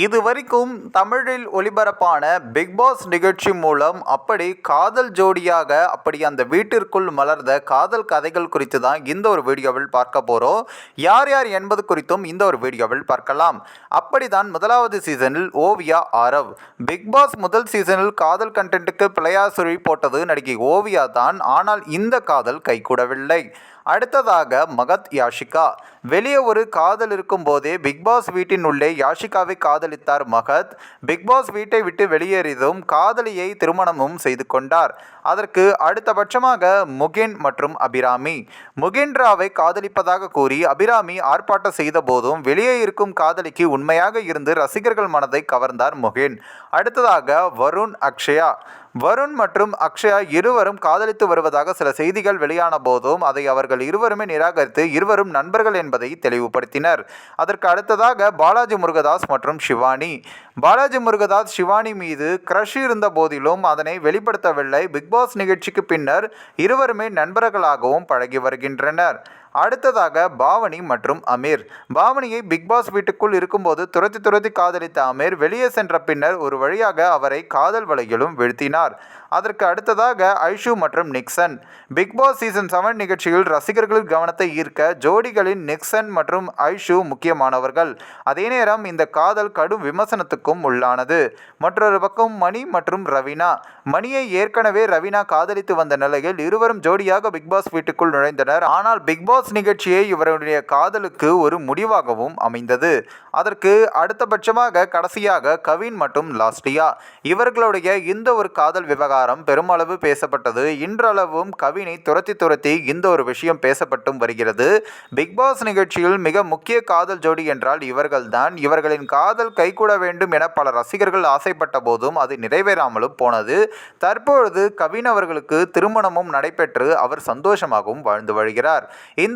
இதுவரைக்கும் தமிழில் ஒளிபரப்பான பிக் பாஸ் நிகழ்ச்சி மூலம் அப்படி காதல் ஜோடியாக அப்படி அந்த வீட்டிற்குள் மலர்ந்த காதல் கதைகள் குறித்து தான் இந்த ஒரு வீடியோவில் பார்க்க போகிறோம் யார் யார் என்பது குறித்தும் இந்த ஒரு வீடியோவில் பார்க்கலாம். அப்படிதான் முதலாவது சீசனில் ஓவியா ஆரவ். பிக் பாஸ் முதல் சீசனில் காதல் கண்டென்ட்டுக்கு பிள்ளையார் போட்டது நடிகை ஓவியா தான் ஆனால் இந்த காதல் கைகூடவில்லை. அடுத்ததாக மகத் யாஷிகா. வெளியே ஒரு காதல் இருக்கும் போதே பிக்பாஸ் வீட்டின் உள்ளே யாஷிகாவை காதலித்தார் மகத். பிக்பாஸ் வீட்டை விட்டு வெளியேறியதும் காதலியை திருமணமும் செய்து கொண்டார். அதற்கு அடுத்தபட்சமாக முகின் மற்றும் அபிராமி. முகின்ராவை காதலிப்பதாக கூறி அபிராமி ஆர்ப்பாட்டம் செய்த போதும் வெளியே இருக்கும் காதலிக்கு உண்மையாக இருந்து ரசிகர்கள் மனதை கவர்ந்தார் முகின். அடுத்ததாக வருண் அக்ஷயா. வருண் மற்றும் அக்ஷயா இருவரும் காதலித்து வருவதாக சில செய்திகள் வெளியான போதும் அதை அவர்கள் இருவருமே நிராகரித்து இருவரும் நண்பர்கள் என்பதை தெளிவுபடுத்தினர். அதற்கு அடுத்ததாக பாலாஜி முருகதாஸ் மற்றும் சிவானி பாலாஜி முருகதாஸ் சிவானி மீது கிரஷ் இருந்த போதிலும் அதனை வெளிப்படுத்தவில்லை. பிக்பாஸ் நிகழ்ச்சிக்கு பின்னர் இருவருமே நண்பர்களாகவும் பழகி வருகின்றனர். அடுத்ததாக பாவனி மற்றும் அமீர். பாவனியை பிக்பாஸ் வீட்டுக்குள் இருக்கும்போது துரத்தி துரத்தி காதலித்த அமீர் வெளியே சென்ற பின்னர் ஒரு வழியாக அவரை காதல் வலையிலும் வீழ்த்தினார். அதற்கு அடுத்ததாக ஐஷு மற்றும் நிக்சன். பிக்பாஸ் சீசன் செவன் நிகழ்ச்சியில் ரசிகர்களின் கவனத்தை ஈர்க்க ஜோடிகளின் நிக்சன் மற்றும் ஐஷு முக்கியமானவர்கள். அதே நேரம் இந்த காதல் கடும் விமர்சனத்துக்கும் உள்ளானது. மற்றொரு பக்கம் மணி மற்றும் ரவீனா. மணியை ஏற்கனவே ரவீனா காதலித்து வந்த நிலையில் இருவரும் ஜோடியாக பிக்பாஸ் வீட்டுக்குள் நுழைந்தனர். ஆனால் பிக்பாஸ் நிகழ்ச்சியை இவருடைய காதலுக்கு ஒரு முடிவாகவும் அமைந்தது. அதற்கு அடுத்தபட்சமாக கடைசியாக கவின் மற்றும் லாஸ்டியா. இவர்களுடைய இந்த ஒரு காதல் விவகாரம் பெருமளவு பேசப்பட்டது. இன்றளவும் கவினை துரத்தி துரத்தி இந்த ஒரு விஷயம் பேசப்பட்டும் வருகிறது. பிக்பாஸ் நிகழ்ச்சியில் மிக முக்கிய காதல் ஜோடி என்றால் இவர்கள்தான். இவர்களின் காதல் கைகூட வேண்டும் என பல ரசிகர்கள் ஆசைப்பட்ட போதும் அது நிறைவேறாமலும் போனது. தற்பொழுது கவின் அவர்களுக்கு திருமணமும் நடைபெற்று அவர் சந்தோஷமாகவும் வாழ்ந்து வருகிறார். இந்த